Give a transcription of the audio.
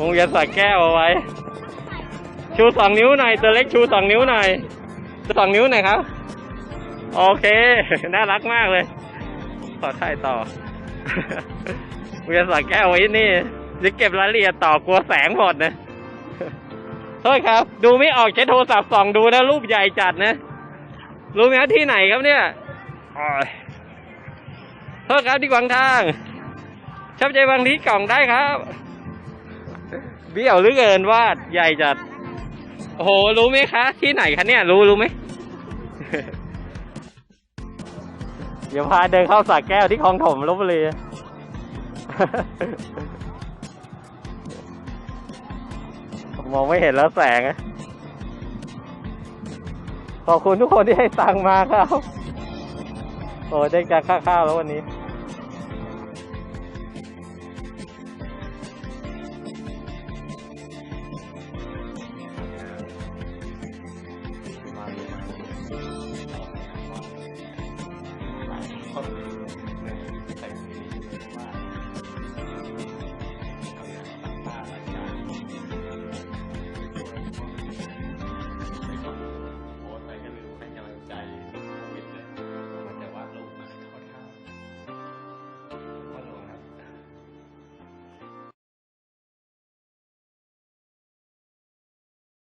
วงเวียนสระแก้วเอาไว้ ชูสองนิ้วหน่อยตัวเล็กชูสองนิ้วหน่อยชูสองนิ้วหน่อยครับ โอเค น่ารักมากเลย ขอถ่ายต่อวงเวียนสระแก้วไว้นี่จะเก็บรายละเอียดต่อกลัวแสงหมดนะโทษครับ ดูไม่ออกใช้โทรศัพท์ส่องดูนะรูปใหญ่จัดนะ รู้ไหมครับที่ไหนครับเนี่ยอ้อยโทษครับที่ขวางทางชอบใจบางที่กล่องได้ครับ เบี้ยวหรือเกินวาดใหญ่จัด โอ้โห รู้ไหมคะ ที่ไหนคะเนี่ย รู้รู้ไหม เดี๋ยวพาเดินเข้าสระแก้วที่คลองถมลบบุรีมองไม่เห็นแล้วแสง ขอบคุณทุกคนที่ให้ตังค์มาครับ โอ้ได้จากค่าข้าวแล้ววันนี้